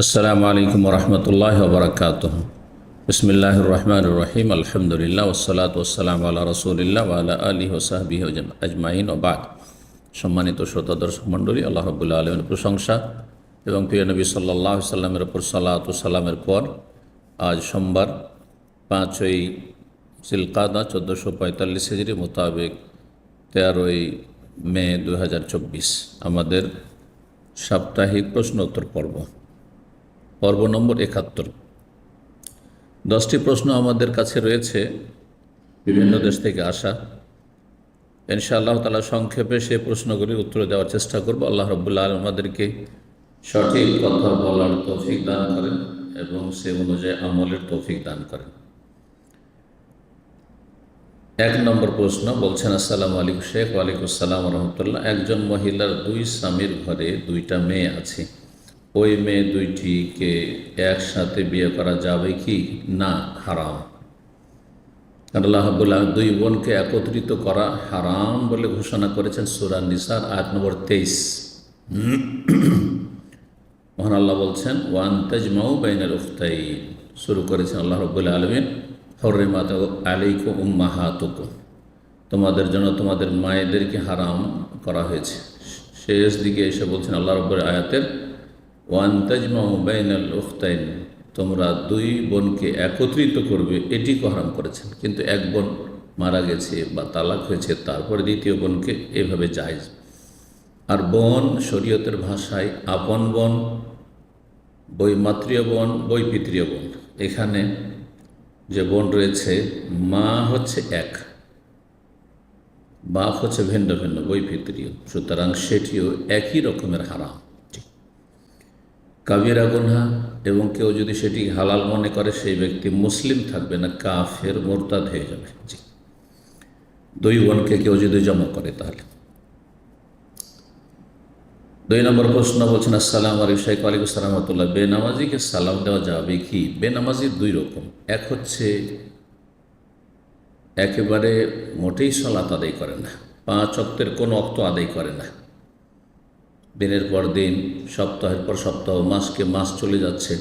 আসসালামু আলাইকুম রহমতুল্লাহ বরকাত বিসমিল্লাহ রহমান রহিম আলহামদুলিল্লাহ ওসালাত ওসালাম আল্লাহ রসুলিল্লাহ আল্লাহ আলী ওসাহাবি আজমাইন ওবাদ সম্মানিত শ্রোতা, দর্শক মণ্ডলী, আল্লাহ রবুল্লা আলমের প্রশংসা এবং প্রিয় নবী সাল্লাহ সাল্লামের ওপর সালাত সালামের পর আজ সোমবার পাঁচই সিলকাদা চোদ্দোশো পঁয়তাল্লিশ হেজরি মোতাবেক তেরোই মে দু হাজার চব্বিশ। আমাদের সাপ্তাহিক প্রশ্নোত্তর পর্ব। পর্ব নম্বর একাত্তর। দশটি প্রশ্ন আমাদের কাছে রয়েছে, বিভিন্ন দেশ থেকে আসা। ইনশাআল্লাহ তালা সংক্ষেপে সে প্রশ্নগুলির উত্তর দেওয়ার চেষ্টা করব। আল্লাহ রব্বুল্লাহ আলম আমাদেরকে সঠিক কথা বলার তৌফিক দান করেন এবং সে অনুযায়ী আমলের তৌফিক দান করেন। এক নম্বর প্রশ্ন বলছেন, আসসালামু আলাইকুম শেখ, ওয়ালাইকুম আসসালাম রহমতুল্লাহ। একজন মহিলার দুই স্বামীর ঘরে দুইটা মেয়ে আছে। ওই মেয়ে দুইটিকে একসাথে বিয়ে করা যাবে কি? না, হারাম। হাবুল্লাহ দুই বোনকে একত্রিত করা হারাম বলে ঘোষণা করেছেন সুরা নিসার আট নম্বর তেইশ। মহান আল্লাহ বলছেন, ওয়ান তেজমাউ বাইনাল উফতাই শুরু করেছেন আল্লাহ রবুল্লা আলমিন হরিমাত আলাইকু উম্মাহাতুক তোমাদের জন্য তোমাদের মায়েদেরকে হারাম করা হয়েছে। শেষ দিকে এসে বলছেন আল্লাহ রব্বুল আয়াতের ওয়ান তাজমাউ বাইনাল উখতাইন, তোমরা দুই বোনকে একত্রিত করবে এটি হারাম করেছেন। কিন্তু এক বোন মারা গেছে বা তালাক হয়েছে, তারপরে দ্বিতীয় বোনকে এভাবে যায় আর বোন শরীয়তের ভাষায় আপন বোন বৈমাত্রীয় বোন বৈপিত্রীয় বোন। এখানে যে বোন রয়েছে, মা হচ্ছে এক, বাপ হচ্ছে ভিন্ন ভিন্ন বৈপিত্রীয় সুতরাং সেটিও একই রকমের হারাম। কাবিরা গুনহা এবং কেউ যদি সেটি হালাল মনে করে, সেই ব্যক্তি মুসলিম থাকবে না, কাফের মোরতাদ হয়ে যাবে। জি। দুই বোনকে কেউ যদি জমা করে তাহলে। দুই নম্বর প্রশ্ন বলছেন, আসসালাম আলী শাইক আলিক সালামতুল্লাহ বেনামাজিকে সালাম দেওয়া যাবে কি? বেনামাজি দুই রকম। এক হচ্ছে, একেবারে মোটেই সলাত আদায় করে না। পাঁচ অক্তের কোনো অক্ত আদায় করে না। দিনের পর দিন, সপ্তাহের পর সপ্তাহ, মাসকে মাস চলে যাচ্ছে।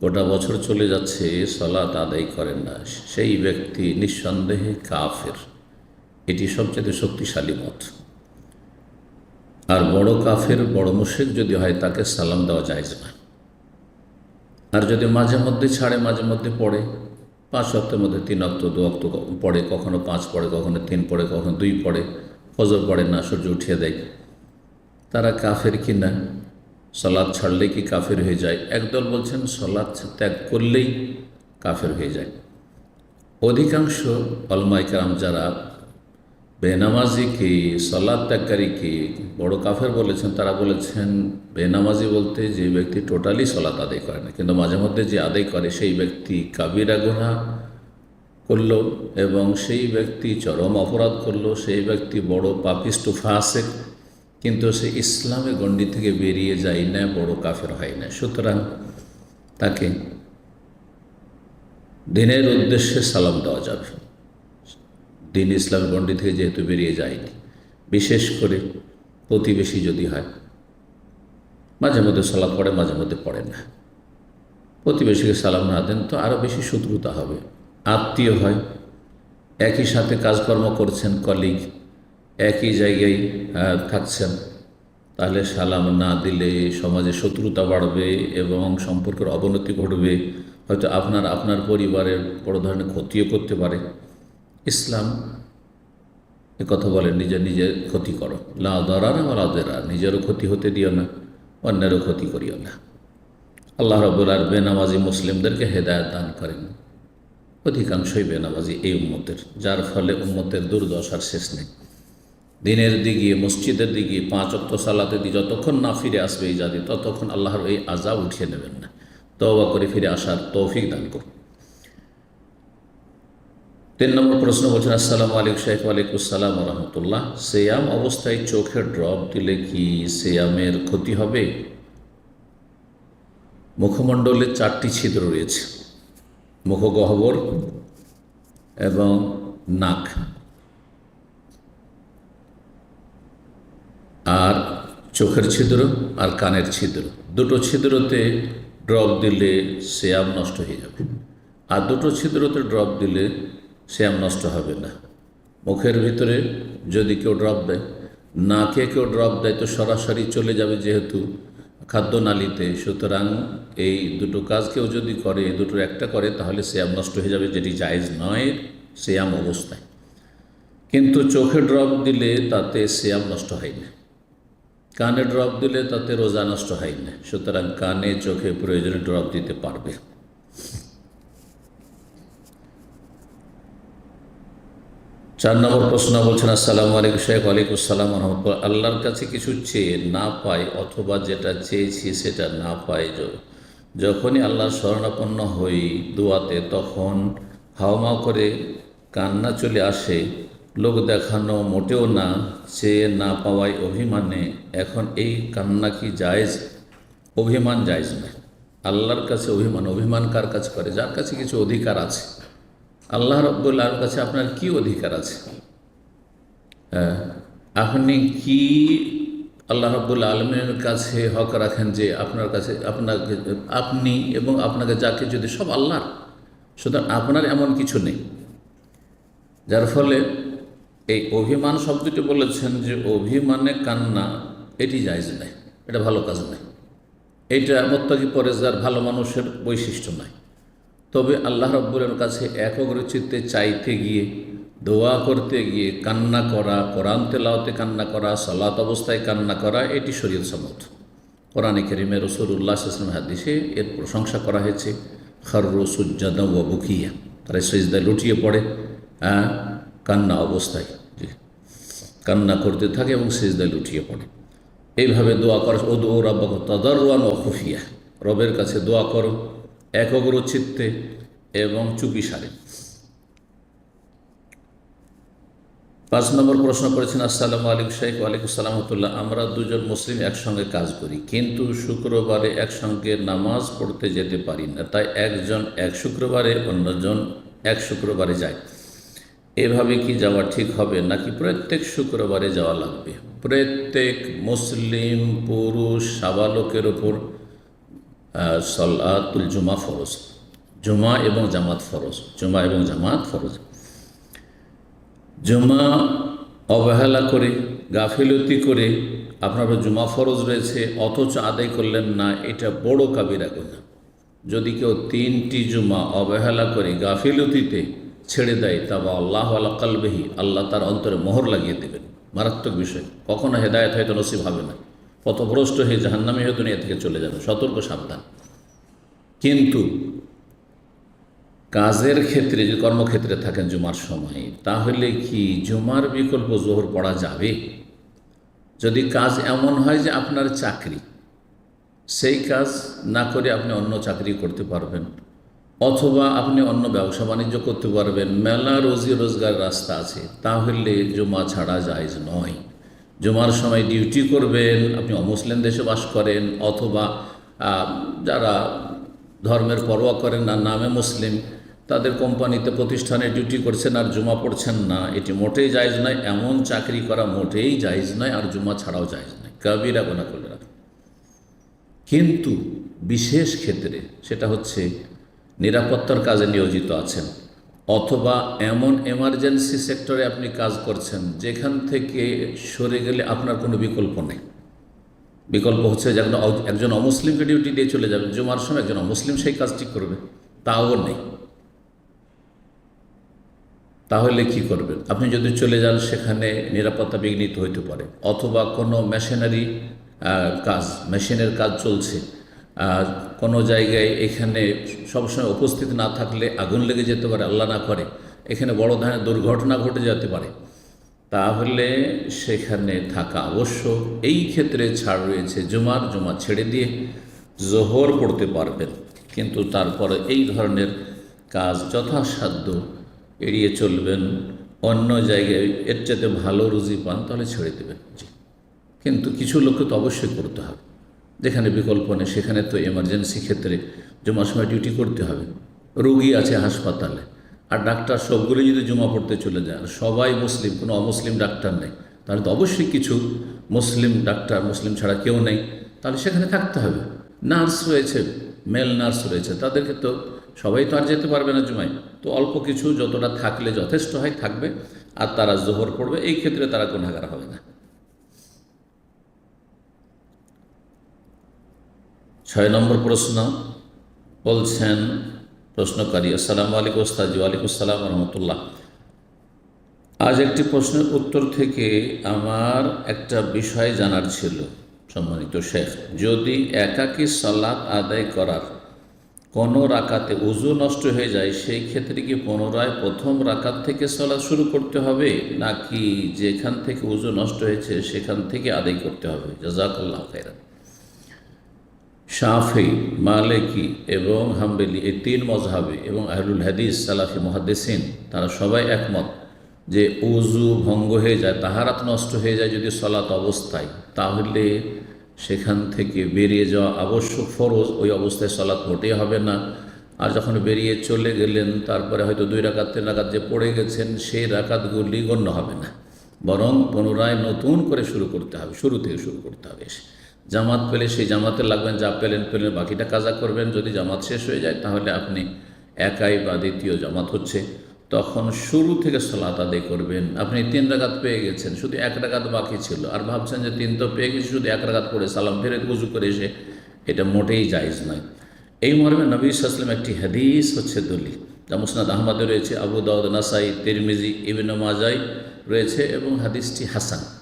গোটা বছর চলে যাচ্ছে, সলাত আদায় করেন না। সেই ব্যক্তি নিঃসন্দেহে কাফের। এটি সবচেয়ে শক্তিশালী মত। আর বড় কাফের, বড় মুশেক যদি হয়, তাকে সালাম দেওয়া যায় না। আর যদি মাঝে মধ্যে ছাড়ে, মাঝে মধ্যে পড়ে, পাঁচ অক্টের মধ্যে তিন অক্ত, দু অক্ত পড়ে, কখনো পাঁচ পড়ে, কখনো তিন পড়ে, কখনো দুই পড়ে, ফজর পড়ে না, সূর্য উঠিয়ে দেয়। তারা কাফের কি না সলাদ ছাড়লে কি কাফের হয়ে যায়? একদল বলছেন, সলাদ ত্যাগ করলেই কাফের হয়ে যায়। অধিকাংশ অলমাইকারাম যারা বেনামাজিকে, সলাদ ত্যাগকারীকে বড় কাফের বলেছেন, তারা বলেছেন, বেনামাজি বলতে যে ব্যক্তি টোটালি সলাত আদায় করে না, কিন্তু মাঝে মধ্যে যে আদায় করে সেই ব্যক্তি কাবিরা গুহা করল এবং সেই ব্যক্তি চরম অপরাধ করল, সেই ব্যক্তি বড় পাপিষ্ট ফাসেক কিন্তু সে ইসলামে গণ্ডি থেকে বেরিয়ে যায় না, বড় কাফের হয় না। সুতরাং তাকে দিনের উদ্দেশ্যে সালাম দেওয়া যাবে। দিন ইসলাম গণ্ডি থেকে যেহেতু বেরিয়ে যায়নি, বিশেষ করে প্রতিবেশী যদি হয়, মাঝে মধ্যে সালাম পড়ে, মাঝে মধ্যে পড়ে না। প্রতিবেশীকে সালাম না দেন তো আরও বেশি শত্রুতা হবে। আত্মীয় হয়, একই সাথে কাজকর্ম করছেন কলিগ একই জায়গায় থাকছেন। তাহলে সালাম না দিলে সমাজে শত্রুতা বাড়বে এবং সম্পর্কের অবনতি ঘটবে। হয়তো আপনার আপনার পরিবারের বড় ধরনের ক্ষতিও করতে পারে। ইসলাম এ কথা বলে, নিজে নিজে ক্ষতি করো। লা দরারা বা লাদেরা নিজেরও ক্ষতি হতে দিও না, অন্যেরও ক্ষতি করিও না। আল্লাহ রবুল আর বেনামাজি মুসলিমদেরকে হেদায়ত দান করেন। অধিকাংশই বেনামাজি এই উম্মতের, যার ফলে উম্মতের দুর্দশার শেষ নেই। দিনের দিকে, মসজিদের দিকে, পাঁচ অক্ত সালাতে দিয়ে যতক্ষণ না ফিরে আসবে এই জাতি, ততক্ষণ আল্লাহর এই আজাব উঠিয়ে নেবেন না। তবা করে ফিরে আসার তৌফিক দান করুন। তিন নম্বর প্রশ্ন বলছেন, আসসালামু আলাইকুম শাইফ আলাইকুসালাম রহমতুল্লাহ। সেয়াম অবস্থায় চোখে ড্রপ দিলে কি সেয়ামের ক্ষতি হবে? মুখমণ্ডলে চারটি ছিদ্র রয়েছে, মুখগহ্বর এবং নাক আর চোখের ছিদ্র আর কানের ছিদ্র। দুটো ছিদ্রতে ড্রপ দিলে শ্যাম নষ্ট হয়ে যাবে। আর দুটো ছিদ্রতে ড্রপ দিলে শ্যাম নষ্ট হবে না। মুখের ভিতরে যদি কেউ ড্রপ দেয়, নাকে কেউ ড্রপ দেয়, তো সরাসরি চলে যাবে যেহেতু খাদ্যনালীতে। সুতরাং এই দুটো কাজ কেউ যদি করে, এই দুটোর একটা করে, তাহলে শ্যাম নষ্ট হয়ে যাবে, যেটি জায়জ নয়, শ্যাম অবস্থায়। কিন্তু চোখে ড্রপ দিলে তাতে শ্যাম নষ্ট হয় না। কানে ড্রপ দিলে তাতে রোজা নষ্ট হয় না। সুতরাং কানে, চোখে প্রয়োজনে ড্রপ দিতে পারবে। চার নম্বর প্রশ্ন বলছেন, আসসালামু আলাইকুম শেখ, ওয়ালাইকুম আসসালাম রহমতুল্লাহ। আল্লাহর কাছে কিছু চেয়ে না পাই অথবা যেটা চেয়েছি সেটা না পাই যখনই আল্লাহর শরণাপন্ন হই দোয়াতে, তখন হাওমা করে কান্না চলে আসে। লোক দেখানো মোটেও না চেয়ে না পাওয়ায় অভিমানে এখন এই কান্না কি জায়েজ? অভিমান জায়েজ না আল্লাহর কাছে অভিমান অভিমান কার কাছে করে? যার কাছে কিছু অধিকার আছে। আল্লাহ রব্বুল্লাহর কাছে আপনার কি অধিকার আছে? হ্যাঁ, আপনি কি আল্লাহ রব্বুল আলমের কাছে হক রাখেন যে আপনার কাছে আপনাকে আপনি এবং আপনাকে যাকে যদি সব আল্লাহর সুতরাং আপনার এমন কিছু নেই। যার ফলে এই অভিমান শব্দটি বলেছেন যে অভিমানে কান্না, এটি জায়জ নাই এটা ভালো কাজ নয়। এইটা মোত্তাকি পরেজগার ভালো মানুষের বৈশিষ্ট্য নয়। তবে আল্লাহ রব্বুলের কাছে একক চিত্তে চাইতে গিয়ে, দোয়া করতে গিয়ে কান্না করা, কোরআন তেলাওতে কান্না করা, সালাত অবস্থায় কান্না করা, এটি শরীর সম্মত। কোরআনে কেরিমে রসুল্লাহ ইসলাম হাদিসে এর প্রশংসা করা হয়েছে, খর্র সুজ্জাদা ও বুকিয়া। তারা সজদায় লুটিয়ে পড়ে হ্যাঁ কান্না অবস্থায়। কান্না করতে থাকে এবং সেজদায় লুটিয়ে পড়ে। এইভাবে দোয়া করা ও দো রব্বাক তদরান ও খুফিয়া। রবের কাছে দোয়া করো একগ্র চিত্তে এবং চুপি সারে। পাঁচ নম্বর প্রশ্ন করেছেন, আসসালামু আলাইকুম শেখ ওয়ালাইকুম সালামতুল্লাহ আমরা দুজন মুসলিম একসঙ্গে কাজ করি, কিন্তু শুক্রবারে একসঙ্গে নামাজ পড়তে যেতে পারি না। তাই একজন এক শুক্রবারে, অন্যজন এক শুক্রবারে যায়। এভাবে কি যাওয়া ঠিক হবে? নাকি প্রত্যেক শুক্রবারে যাওয়া লাগবে? প্রত্যেক মুসলিম পুরুষ সাবালকের ওপর আহ, সলাতুল জুমা ফরজ। জুমা এবং জামাত ফরজ। জুমা এবং জামাত ফরজ। জুমা অবহেলা করে গাফিলতি করে আপনার জুমা ফরজ রয়েছে অথচ আদায় করলেন না এটা বড় কাবিরা গুণা যদি কেউ তিনটি জুমা অবহেলা করে গাফিলতিতে ছেড়ে দেয়, তা বা আল্লাহ আল্লাহ কালবেহি, আল্লাহ তার অন্তরে মোহর লাগিয়ে দেবেন। মারাত্মক বিষয়। কখনো হেদায়ত হয়তো নসিব হবে না। পথভ্রষ্ট হয়ে জাহান্নামে হয়ে দুনিয়া থেকে চলে যাবে। সতর্ক, সাবধান। কিন্তু কাজের ক্ষেত্রে, যদি কর্মক্ষেত্রে থাকেন জুমার সময়, তাহলে কি জুমার বিকল্প জোহর পড়া যাবে? যদি কাজ এমন হয় যে আপনার চাকরি, সেই কাজ না করে আপনি অন্য চাকরি করতে পারবেন। অথবা আপনি অন্য ব্যবসা বাণিজ্য করতে পারবেন, মেলা রোজি রোজগার রাস্তা আছে, তাহলে জুমা ছাড়া জায়জ নয়। জুমার সময় ডিউটি করবেন, আপনি অমুসলিম দেশে বাস করেন, অথবা যারা ধর্মের পরোয়া করেন না, নামে মুসলিম, তাদের কোম্পানিতে প্রতিষ্ঠানে ডিউটি করছেন আর জুমা পড়ছেন না, এটি মোটেই জায়জ নয়, এমন চাকরি করা মোটেই জায়জ নয় আর জুমা ছাড়াও জায়জ নয়। কবিরা গোনা করে রাখেন কিন্তু বিশেষ ক্ষেত্রে সেটা হচ্ছে নিরাপত্তার কাজে নিয়োজিত আছেন। অথবা এমন এমার্জেন্সি সেক্টরে আপনি কাজ করছেন, যেখান থেকে সরে গেলে আপনার কোনো বিকল্প নেই। বিকল্প হচ্ছে যে একজন অমুসলিমকে ডিউটি দিয়ে চলে যাবেন, জুমার সময় একজন অমুসলিম সেই কাজটি করবে, তাও নেই। তাহলে কি করবেন? আপনি যদি চলে যান, সেখানে নিরাপত্তা বিঘ্নিত হইতে পারে। অথবা কোনো মেশিনারি কাজ মেশিনের কাজ চলছে কোনো জায়গায় এখানে সবসময় উপস্থিত না থাকলে আগুন লেগে যেতে পারে, আল্লাহ না করে। এখানে বড় ধরনের দুর্ঘটনা ঘটে যেতে পারে। তাহলে সেখানে থাকা অবশ্য এই ক্ষেত্রে ছাড় রয়েছে জুমার, জুমা ছেড়ে দিয়ে জোহর পড়তে পারবেন। কিন্তু তারপরে এই ধরনের কাজ যথাসাধ্য এড়িয়ে চলবেন। অন্য জায়গায় এর চাইতে ভালো রুজি পান, তাহলে ছেড়ে দেবেন। কিন্তু কিছু লোককে তো অবশ্যই করতে হবে। যেখানে বিকল্প নেই, সেখানে তো এমার্জেন্সি ক্ষেত্রে জুমার সময় ডিউটি করতে হবে। রোগী আছে হাসপাতালে, আর ডাক্তার সবগুলো যদি জমা পড়তে চলে যায় সবাই মুসলিম, কোনো অমুসলিম ডাক্তার নেই, তাহলে তো অবশ্যই কিছু মুসলিম ডাক্তার, মুসলিম ছাড়া কেউ নেই, তাহলে সেখানে থাকতে হবে। নার্স রয়েছে মেল নার্স রয়েছে, তাদেরকে তো সবাই তো আর যেতে পারবে না জুমায়। তো অল্প কিছু যতটা থাকলে যথেষ্ট হয়, থাকবে, আর তারা জোহর পড়বে, এই ক্ষেত্রে তারা গুণাগার হবে না। ছয় নম্বর প্রশ্ন, বলছেন প্রশ্নকারী, আসসালামু আলাইকুম ওস্তাদ ওয়ালাইকুম আসসালাম রহমতুল্লাহ। আজ একটি প্রশ্নের উত্তর থেকে আমার একটা বিষয় জানার ছিল, সম্মানিত শেখ। যদি একাকী সালাত আদায় করার কোনো রাকাতে উজু নষ্ট হয়ে যায়, সেই ক্ষেত্রে কি পুনরায় প্রথম রাকাত থেকে সালাত শুরু করতে হবে, নাকি যেখান থেকে উজু নষ্ট হয়েছে, সেখান থেকে আদায় করতে হবে? জাজাকাল্লাহ খাইরান শাফি, মালেকি এবং হাম্বেলি এই তিন মজহাবে এবং আহলুল হাদিস, সালাফি, মহাদ্দেসিন তারা সবাই একমত যে উজু ভঙ্গ হয়ে যায়, তাহারাত নষ্ট হয়ে যায় যদি সলাত অবস্থায়। তাহলে সেখান থেকে বেরিয়ে যাওয়া আবশ্যক ফরজ, ওই অবস্থায় সলাৎ মোটেই হবে না। আর যখন বেরিয়ে চলে গেলেন, তারপরে হয়তো দুই রাকাত, তিন রাকাত যে পড়ে গেছেন, সেই রাকাতগুলি গণ্য হবে না। বরং পুনরায় নতুন করে শুরু করতে হবে, শুরু থেকে শুরু করতে হবে জামাত পেলে সেই জামাতে লাগবেন, যা পেলেন পেলেন, বাকিটা কাজা করবেন। যদি জামাত শেষ হয়ে যায়, তাহলে আপনি একাই বা দ্বিতীয় জামাত হচ্ছে। তখন শুরু থেকে সলাত আদায় করবেন। আপনি তিন রাগাত পেয়ে গেছেন, শুধু এক রাগাত বাকি ছিল। আর ভাবছেন যে তিন তো পেয়ে গেছি, শুধু এক রাগাত পড়ে সালাম ফেরত উজু করে এসে এটা মোটেই জায়জ নয়। এই মর্মে নবী সাসলাম একটি হাদিস হচ্ছে দলি যা মুসনাদ আহমদে রয়েছে, আবু দাউদ, নাসাই, তিরমিজি, ইবিন মাজাই রয়েছে এবং হাদিসটি হাসান।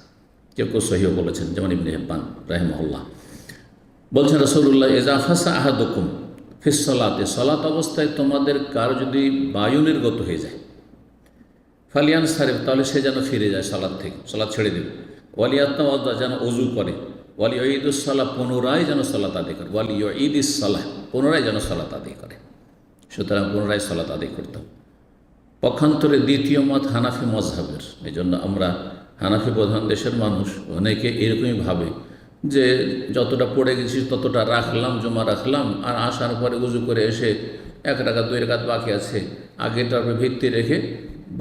কেউ কেউ সহিও বলেছেন, যেমন ইবনে হেব্বান রাহেমহল্লা বলছেন রসুল্লাহ এজাফাসা আহাদুকুম ফিস সলাতে সলাত অবস্থায় তোমাদের কার যদি বায়ু নির্গত হয়ে যায়, ফালিয়ান সারেফ, তাহলে সে যেন ফিরে যায় সলাদ থেকে সলাদ ছেড়ে দেবে। ওয়ালিয়াত্মা যেন অজু করে। ওয়ালি ঈদুসলাহ পুনরায় যেন সলাত আদায় করে। ওয়ালি ঈদ ইসালাহ পুনরায় যেন সলাত আদায় করে। সুতরাং পুনরায় সলাত আদায় করতাম পক্ষান্তরে দ্বিতীয় মত হানাফি মজহাবের এই জন্য আমরা হানাফি প্রধান দেশের মানুষ, অনেকে এরকমই ভাবে যে যতটা পড়ে গেছি ততটা রাখলাম, জমা রাখলাম, আর আসার পরে উজু করে এসে এক টাকা দুই রাকাত বাকি আছে। আগেটার ভিত্তি রেখে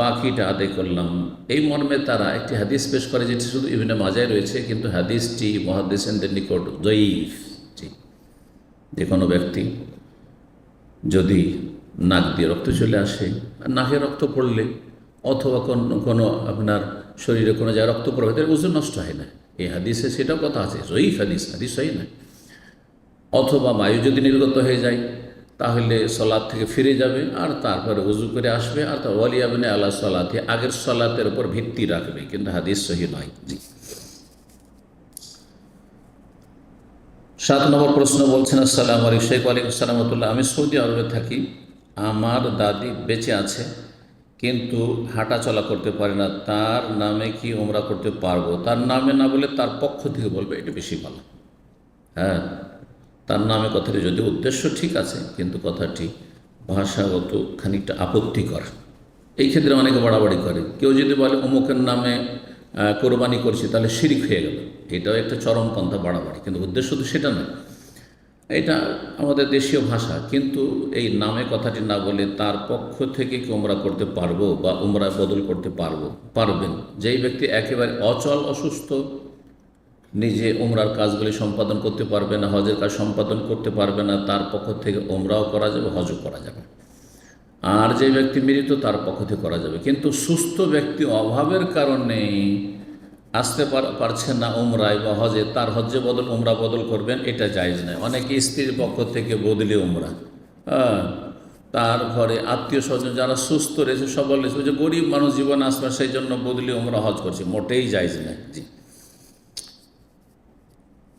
বাকিটা আদায় করলাম। এই মর্মে তারা একটি হাদিস পেশ করে যেটি শুধু বিভিন্ন মাজায় রয়েছে, কিন্তু হাদিসটি মহাদিসেনদের নিকট জয়ীফ যে কোনো ব্যক্তি যদি নাক দিয়ে রক্ত চলে আসে, আর নাকে রক্ত পড়লে অথবা কোনো কোনো আপনার শরীরে কোনো জায়গায় রক্ত প্রবাহিত ওজন নষ্ট হয় না। এই হাদিসে সেটাও কথা আছে, জয়ীফ হাদিস হাদিস হয় না। অথবা বায়ু যদি নির্গত হয়ে যায়, তাহলে সলাদ থেকে ফিরে যাবে, আর তারপরে উজু করে আসবে, আর তার ওয়ালিয়াবিনে আল্লাহ সলাতে, আগের সলাতের উপর ভিত্তি রাখবে, কিন্তু হাদিস সহি নয়। জি। সাত নম্বর প্রশ্ন বলছেন, আসসালাম আলাইকুম, শেখ আলাইকুম সালামতুল্লাহ আমি সৌদি আরবে থাকি, আমার দাদি বেঁচে আছে কিন্তু হাঁটা চলা করতে পারে না, তার নামে কি ওমরা করতে পারব? তার নামে না বলে তার পক্ষ থেকে বলবে, এটা বেশি ভালো। হ্যাঁ তার নামে কথাটি যদি উদ্দেশ্য ঠিক আছে, কিন্তু কথাটি ভাষাগত খানিকটা আপত্তিকর। এই ক্ষেত্রে অনেকে বাড়াবাড়ি করে। কেউ যদি বলে, অমুকের নামে কোরবানি করছি, তাহলে শিরিক হয়ে গেল। এটাও একটা চরমপন্থা বাড়াবাড়ি। কিন্তু উদ্দেশ্য তো সেটা নয়। এটা আমাদের দেশীয় ভাষা, কিন্তু এই নামে কথাটি না বলে তার পক্ষ থেকে কি উমরা করতে পারব বা উমরা বদল করতে পারব, পারবেন? যেই ব্যক্তি একেবারে অচল, অসুস্থ, নিজে উমরার কাজগুলি সম্পাদন করতে পারবে না, হজের কাজ সম্পাদন করতে পারবে না, তার পক্ষ থেকে উমরাও করা যাবে, হজও করা যাবে। আর যে ব্যক্তি মৃত তার পক্ষ থেকে করা যাবে। কিন্তু সুস্থ ব্যক্তি অভাবের কারণে আসতে পার- পারছে না উমরায় বা হজে, তার হজ্জে বদল, উমরা বদল করবেন, এটা জায়জ নয়। অনেকে স্ত্রীর পক্ষ থেকে বদলে উমরা। হ্যাঁ তার ঘরে আত্মীয় স্বজন যারা সুস্থ রয়েছে, সবল রয়েছে যে গরিব মানুষ জীবন আসবে সেই জন্য বদলে উমরা হজ করছে, মোটেই জায়জ নয়। জি।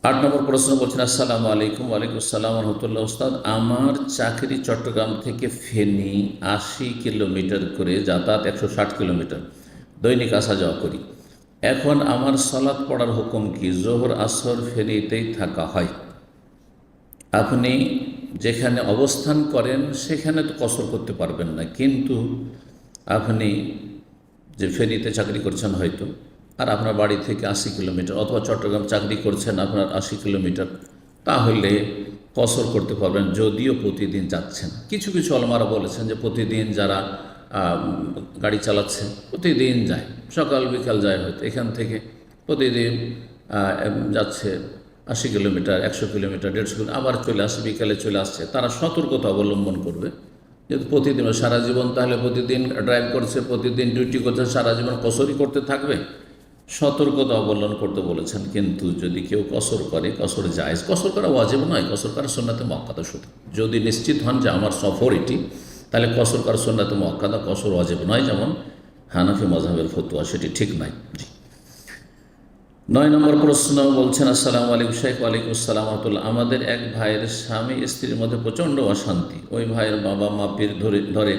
আট নম্বর প্রশ্ন বলছেন, আসসালামু আলাইকুম, ওয়ালাইকুম আসসালাম, রহমতুল্লাহ উস্তাদ আমার চাকরি চট্টগ্রাম থেকে ফেনি আশি কিলোমিটার করে যাতায়াত একশো ষাট কিলোমিটার। দৈনিক আসা যাওয়া করি। এখন আমার সালাদ পড়ার হুকুম কি? জোহর, আসর ফেনীতেই থাকা হয়। আপনি যেখানে অবস্থান করেন, সেখানে তো কসর করতে পারবেন না। কিন্তু আপনি যে ফেনীতে চাকরি করছেন হয়তো, আর আপনার বাড়ি থেকে আশি কিলোমিটার অথবা চট্টগ্রাম চাকরি করছেন আপনার আশি কিলোমিটার, তাহলে কসর করতে পারবেন, যদিও প্রতিদিন যাচ্ছেন। কিছু কিছু অলমারা বলেছেন যে প্রতিদিন যারা গাড়ি চালাচ্ছে প্রতিদিন যায়, সকাল, বিকাল যায় হয়তো। এখান থেকে প্রতিদিন যাচ্ছে আশি কিলোমিটার, একশো কিলোমিটার, দেড়শো কিলোমিটার, আবার চলে আসে, বিকালে চলে আসছে। তারা সতর্কতা অবলম্বন করবে। যেহেতু প্রতিদিন, সারা জীবন তাহলে প্রতিদিন ড্রাইভ করছে, প্রতিদিন ডিউটি করছে, সারা জীবন কসরই করতে থাকবে? সতর্কতা অবলম্বন করতে বলেছেন। কিন্তু যদি কেউ কসর করে, কসর যায় কসর করা ওয়াজিব নয়, কসর করা সন্ন্যাতে মক্কাদা শুধু যদি নিশ্চিত হন যে আমার সফর এটি তাহলে কসর করা সন্ন্যাতে মক্কাদা কসর অজেব নয়, যেমন হানাফি মজাহের ফতুয়া, সেটি ঠিক নয় নয় নম্বর প্রশ্ন বলছেন, আসসালামু আলাইকুম শেখ ওয়ালাইকুম আসসালাম আমাদের এক ভাইয়ের স্বামী স্ত্রীর মধ্যে প্রচণ্ড অশান্তি। ওই ভাইয়ের বাবা মা পীর ধরে ধরে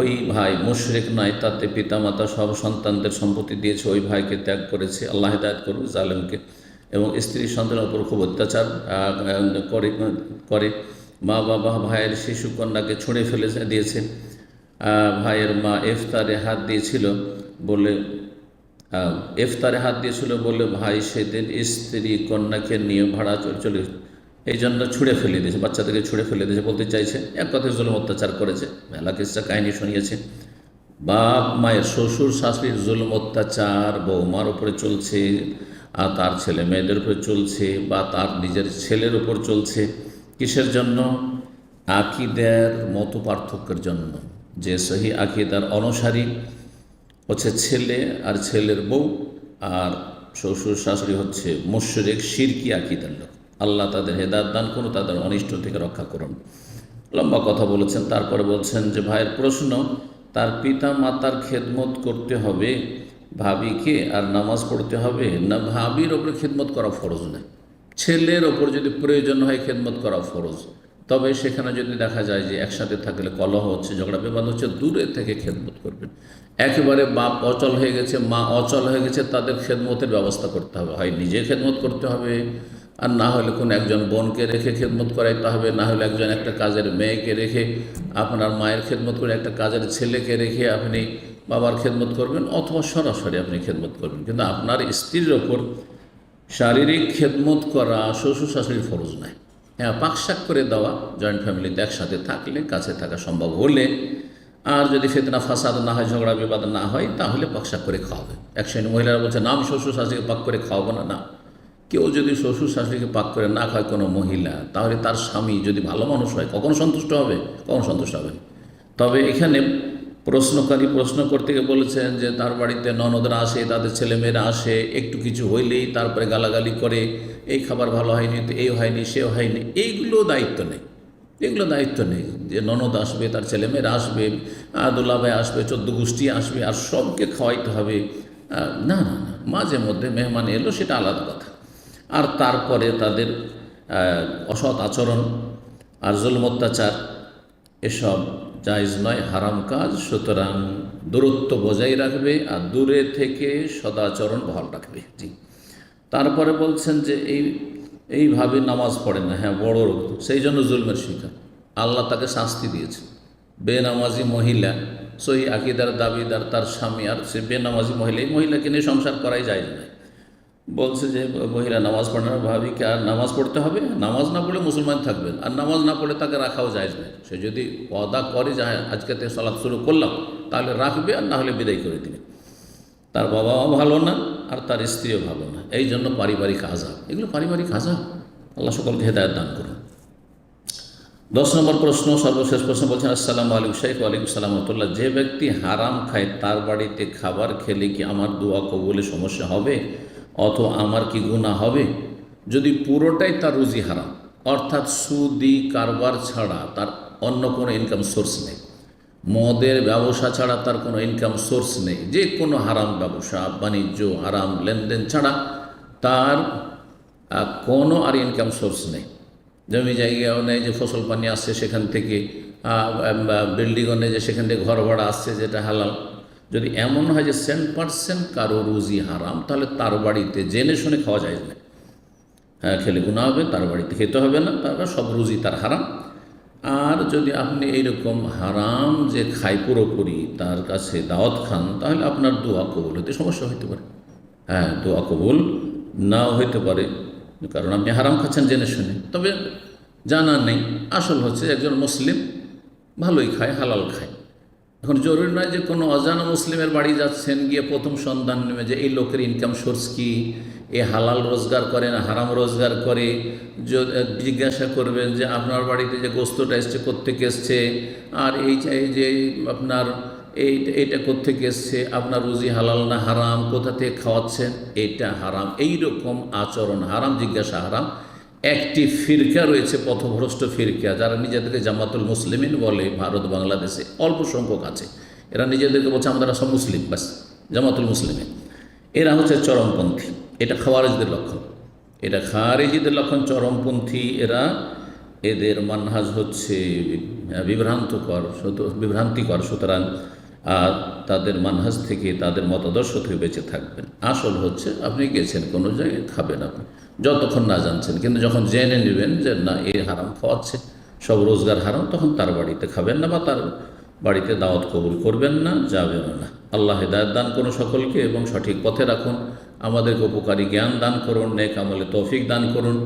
ওই ভাই মুশরিক নয়, তাতে পিতামাতা সব সন্তানদের সম্পত্তি দিয়েছে, ওই ভাইকে ত্যাগ করেছে, আল্লাহ হেদায়ত করুক জালেমকে। এবং স্ত্রী সন্তানের উপর খুব অত্যাচার করে করে মা বাবা ভাইয়ের শিশু কন্যাকে ছুঁড়ে ফেলে দিয়েছে। ভাইয়ের মা ইফতারে হাত দিয়েছিল বলে ইফতারে হাত দিয়েছিল বলে ভাই সেদিন স্ত্রী কন্যাকে নিয়ে ভাড়া চলে চলে এই জন্য ছুঁড়ে ফেলে দিয়েছে বাচ্চাদেরকে ছুঁড়ে ফেলে দিয়েছে বলতে চাইছে। এক কথায় জুলুম অত্যাচার করেছে, মেলা কিসা কাহিনী শুনিয়েছে। বাপ, মায়ের শ্বশুর শাশুড়ির জুলুম অত্যাচার, বৌমার উপরে চলছে, আর তার ছেলে মেয়েদের উপরে চলছে, বা তার নিজের ছেলের উপর চলছে। কিসের জন্য? আকিদের মতো পার্থক্যের জন্য। যে সহি আকিদার অনুসারী হচ্ছে ছেলে আর ছেলের বউ, আর শ্বশুর শাশুড়ি হচ্ছে মুশরিক শিরকি আকিদার লোক। আল্লাহ তাদের হেদায়ত দান করুন, তাদের অনিষ্ট থেকে রক্ষা করুন। লম্বা কথা বলেছেন, তারপরে বলছেন যে, ভাইয়ের প্রশ্ন, তার পিতা মাতার খেদমত করতে হবে ভাবিকে, আর নামাজ পড়তে হবে? না, ভাবির ওপরে খেদমত করা ফরজ নয়। ছেলের ওপর যদি প্রয়োজন হয় খেদমত করা ফরজ। তবে সেখানে যদি দেখা যায় যে একসাথে থাকলে কলহ হচ্ছে, ঝগড়া বিবাদ হচ্ছে, দূরে থেকে খেদমত করবেন। একেবারে বাপ অচল হয়ে গেছে, মা অচল হয়ে গেছে, তাদের খেদমতের ব্যবস্থা করতে হবে। হয় নিজে খেদমত করতে হবে, আর না হলে কোনো একজন বোনকে রেখে খেদমত করাইতে হবে, না হলে একজন একটা কাজের মেয়েকে রেখে, আপনার মায়ের খেদমত করে একটা কাজের ছেলেকে রেখে আপনি বাবার খেদমত করবেন, অথবা সরাসরি আপনি খেদমত করবেন। কিন্তু আপনার স্ত্রীর ওপর শারীরিক খেদমত করা শ্বশুর শাশুড়ির ফরজ নয়। হ্যাঁ পাকশাক করে দেওয়া জয়েন্ট ফ্যামিলিতে একসাথে থাকলে, কাছে থাকা সম্ভব হলে, আর যদি ফেতনা, ফাসাদ না হয়, ঝগড়া, বিবাদ না হয়, তাহলে পাকশাক করে খাওয়াবে। এক শ্রেণি মহিলারা বলছে, না, আমি শ্বশুর শাশুড়িকে পাক করে খাওয়াবো না। না। কেউ যদি শ্বশুর শাশুড়িকে পাক করে না খায় কোনো মহিলা, তাহলে তার স্বামী যদি ভালো মানুষ হয়, কখন সন্তুষ্ট হবে? কখন সন্তুষ্ট হবে তবে এখানে প্রশ্নকারী প্রশ্ন করতে গিয়ে বলেছেন যে, তার বাড়িতে ননদরা আসে, তাদের ছেলেমেয়েরা আসে, একটু কিছু হইলেই তারপরে গালাগালি করে, এই খাবার ভালো হয়নি, তো এই হয়নি সে হয়নি। এইগুলো দায়িত্ব নেই। এগুলো দায়িত্ব নেই যে, ননদ আসবে, তার ছেলেমেয়েরা আসবে দুলাভাই আসবে, চোদ্দ গোষ্ঠী আসবে, আর সবকে খাওয়াইতে হবে। না না না, মাঝে মধ্যে মেহমান এলো, সেটা আলাদা কথা। আর তারপরে তাদের অসৎ আচরণ, আর জুলম অত্যাচার এসব জায়জ নয়, হারাম কাজ। সুতরাং দূরত্ব বজায় রাখবে আর দূরে থেকে সদাচরণ বহাল রাখবে। জি। তারপরে বলছেন যে এই, এইভাবে নামাজ পড়ে না। হ্যাঁ বড় রোগ। সেই জন্য জুলমের শিকার। আল্লাহ তাকে শাস্তি দিয়েছে। বেনামাজি মহিলা, সহি আকিদার দাবিদার তার স্বামী, আর সে বেনামাজি মহিলা, এই মহিলাকে নিয়ে সংসার করাই যায় না। বলছে যে মহিলা নামাজ পড়ে না। ভাবিকে আর নামাজ পড়তে হবে? নামাজ না পড়লে মুসলমান থাকবেন। আর নামাজ না পড়লে তাকে রাখাও যায় না সে যদি পদা করে যে হ্যাঁ, আজকে থেকে সলাৎ শুরু করলাম তাহলে রাখবে আর না হলে বিদায় করে দিবে। তার বাবাও ভালো না আর তার স্ত্রীও ভালো না। এই জন্য পারিবারিক আজাব। এগুলো পারিবারিক আজাব। আল্লাহ সকলকে হেদায়ত দান করুন। দশ নম্বর প্রশ্ন সর্বশেষ প্রশ্ন বলছেন আসসালামু আলাইকুম শেখ ওয়ালাইকুম সালামতুল্লাহ যে ব্যক্তি হারাম খায় তার বাড়িতে খাবার খেলে কি আমার দোয়া কবুলে সমস্যা হবে? অথবা আমার কি গুণা হবে? যদি পুরোটাই তার রুজি হারাম, অর্থাৎ সুদি কারবার ছাড়া তার অন্য কোনো ইনকাম সোর্স নেই। মদের ব্যবসা ছাড়া তার কোনো ইনকাম সোর্স নেই। যে কোনো হারাম ব্যবসা, বাণিজ্য, হারাম লেনদেন ছাড়া তার কোনো আর ইনকাম সোর্স নেই। জমি জায়গাও নেই যে ফসল পানি আসছে সেখান থেকে বিল্ডিংও নেই যে সেখান থেকে ঘর ভাড়া আসছে যেটা হালাল। যদি এমন হয় যে সেন্ট পার্সেন্ট কারও রুজি হারাম, তাহলে তার বাড়িতে জেনে শুনে খাওয়া যায় না। হ্যাঁ খেলে গুণা হবে, তার বাড়িতে খেতে হবে না তারপর সব রুজি তার হারাম। আর যদি আপনি এইরকম হারাম যে খাই পুরোপুরি তার কাছে দাওয়াত খান, তাহলে আপনার দোয়া কবুল হতে সমস্যা হতে পারে। হ্যাঁ দোয়া কবুল নাও হইতে পারে। কারণ আপনি হারাম খাচ্ছেন জেনে শুনে। তবে জানা নেই, আসল হচ্ছে একজন মুসলিম ভালোই খায়, হালাল খায়। এখন জরুরি নয় যে কোনো অজানা মুসলিমের বাড়ি যাচ্ছেন, গিয়ে প্রথম সন্ধান নেবে যে এই লোকের ইনকাম সোর্স কি, এ হালাল রোজগার করে না, হারাম রোজগার করে। জিজ্ঞাসা করবেন যে আপনার বাড়িতে যে গোস্তটা এসছে কোত্থেকে এসছে, আর এই যে- আপনার এই, এইটা কোত্থেকে এসছে, আপনার রুজি হালাল না হারাম, কোথা থেকে খাওয়াচ্ছেন, এটা হারাম। এই রকম আচরণ, হারাম জিজ্ঞাসা, হারাম। একটি ফিরকা রয়েছে পথভ্রষ্ট ফিরকা, যারা নিজেদেরকে জামাতুল মুসলিমিন বলে ভারত বাংলাদেশে অল্প সংখ্যক আছে। এরা নিজেদেরকে বলছে, আমরা সব মুসলিম, বাস, জামাতুল মুসলিমিন। এরা হচ্ছে চরমপন্থী, এটা খাওয়ারিজদের লক্ষণ। এটা খারিজিদের লক্ষণ চরমপন্থী, এরা এদের মানহাজ হচ্ছে বিভ্রান্তকর বিভ্রান্তিকর, সুতরাং আর তাদের মানহাজ থেকে তাদের মতাদর্শ থেকে বেঁচে থাকবেন। আসল হচ্ছে আপনি গেছেন কোনো জায়গায়, খাবেন আপনি। যতক্ষণ না জানছেন, কিন্তু যখন জেনে নেবেন যে না এই হারাম খাওয়াচ্ছে, সব রোজগার হারাম, তখন তার বাড়িতে খাবেন না বা তার বাড়িতে দাওয়াত কবুল করবেন না যাবেন না। আল্লাহ হেদায়ত দান করুন সকলকে এবং সঠিক পথে রাখুন। আমাদেরকে উপকারী জ্ঞান দান করুন, নেক আমলে তৌফিক দান করুন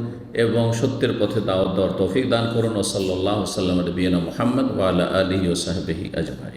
এবং সত্যের পথে দাওয়াত দেওয়ার তৌফিক দান করুন। ও সাল্লাহ সাল্লাম বিনা মোহাম্মদ ওয়ালা আলহি ও সাহেবহি আজমাই